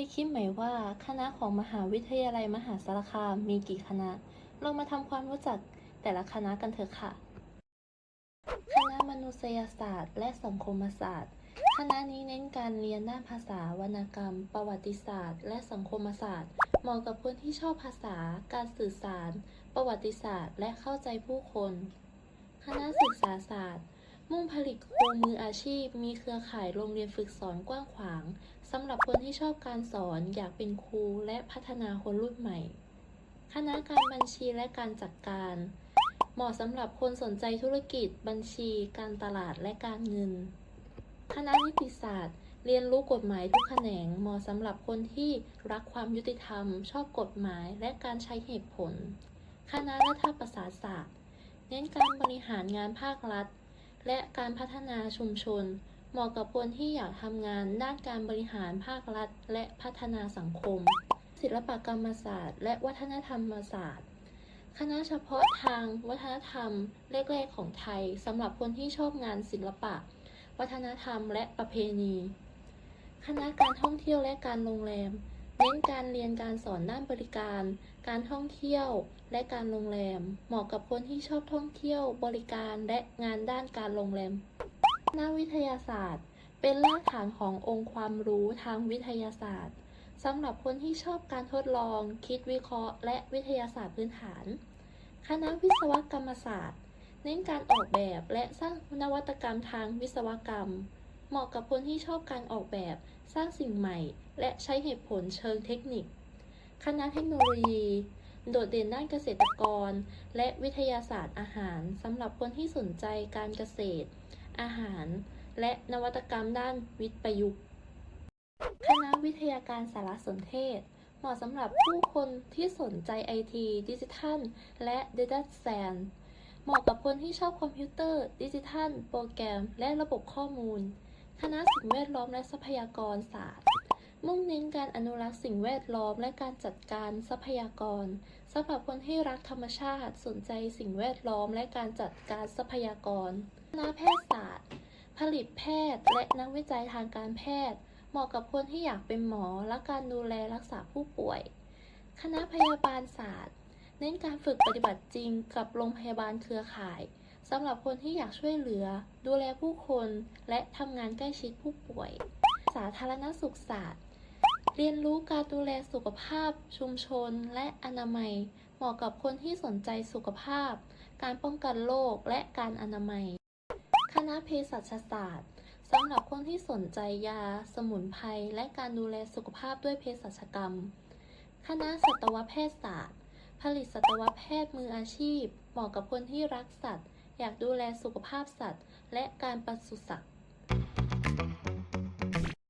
ยคิดไหมว่าคณะของมหาวิทยาลัยมหาสารคามมีกี่คณะ เรามาทำความรู้จักแต่ละคณะกันเถอะค่ะ คณะมนุษยศาสตร์ และสังคมศาสตร์ คณะนี้เน้นการเรียนด้านภาษาวรรณกรรม ประวัติศาสตร์ และสังคมศาสตร์ เหมาะกับคนที่ชอบภาษา การสื่อสาร ประวัติศาสตร์ และเข้าใจผู้คน คณะศึกษาศาสตร์ มุ่งผลิตครูมืออาชีพ มีเครือข่ายโรงเรียนฝึกสอนกว้างขวางสำหรับคนที่ชอบการสอนอยากเป็นครูและพัฒนาคนรุ่นใหม่ คณะการบัญชีและการจัดการ เหมาะสำหรับคนสนใจธุรกิจ บัญชี การตลาดและการเงิน คณะนิติศาสตร์ เรียนรู้กฎหมายทุกแขนงเหมาะสำหรับคนที่รักความยุติธรรม ชอบกฎหมายและการใช้เหตุผล คณะรัฐประศาสตร์ เน้นการบริหารงานภาครัฐ และการพัฒนาชุมชน เหมาะกับคนที่อยากทำงานด้านการบริหารภาครัฐ และพัฒนาสังคม ศิลปกรรมศาสตร์ และวัฒนธรรมศาสตร์ คณะเฉพาะทางวัฒนธรรมแรกๆของไทยสำหรับคนที่ชอบงานศิลปะ วัฒนธรรมและประเพณี คณะการท่องเที่ยวและการโรงแรม เน้นการเรียนการสอนด้านบริการ การท่องเที่ยว และการโรงแรม เหมาะกับคนที่ชอบท่องเที่ยว บริการและงานด้านการโรงแรมคณะวิทยาศาสตร์ เป็นรากฐานขององค์ความรู้ทางวิทยาศาสตร์สำหรับคนที่ชอบการทดลอง คิดวิเคราะห์ และวิทยาศาสตร์พื้นฐาน คณะวิศวกรรมศาสตร์ เน้นการออกแบบและสร้างนวัตกรรมทางวิศวกรรม เหมาะกับคนที่ชอบการออกแบบ สร้างสิ่งใหม่ และใช้เหตุผลเชิงเทคนิค คณะเทคโนโลยี โดดเด่นด้านเกษตรกร และวิทยาศาสตร์อาหารสำหรับคนที่สนใจการเกษตร อาหาร และนวัตกรรมด้านวิทย์ประยุกต์ คณะวิทยาการสารสนเทศ เหมาะสำหรับผู้คนที่สนใจไอทีดิจิทัล และ Data Science เหมาะกับคนที่ชอบคอมพิวเตอร์ ดิจิทัล โปรแกรม และระบบข้อมูล คณะสิ่งแวดล้อมและทรัพยากรศาสตร์ มุ่งเน้นการอนุรักษ์สิ่งแวดล้อมและการจัดการทรัพยากรสำหรับคนที่รักธรรมชาติ สนใจสิ่งแวดล้อมและการจัดการทรัพยากร คณะแพทยศาสตร์ ผลิตแพทย์ และนักวิจัยทางการแพทย์ เหมาะกับคนที่อยากเป็นหมอและการดูแลรักษาผู้ป่วย คณะพยาบาลศาสตร์ เน้นการฝึกปฏิบัติจริงกับโรงพยาบาลเครือข่าย สำหรับคนที่อยากช่วยเหลือ ดูแลผู้คนและทำงานใกล้ชิดผู้ป่วย สาธารณสุขศาสตร์ เรียนรู้การดูแลสุขภาพ ชุมชน และอนามัย เหมาะกับคนที่สนใจสุขภาพ การป้องกันโรคและการอนามัย คณะเภสัชศาสตร์สำหรับคนที่สนใจยา สมุนไพรและการดูแลสุขภาพด้วยเภสัชกรรม คณะสัตวแพทยศาสตร์ ผลิตสัตวแพทย์มืออาชีพ เหมาะกับคนที่รักสัตว์ อยากดูแลสุขภาพสัตว์ และการปศุสัตว์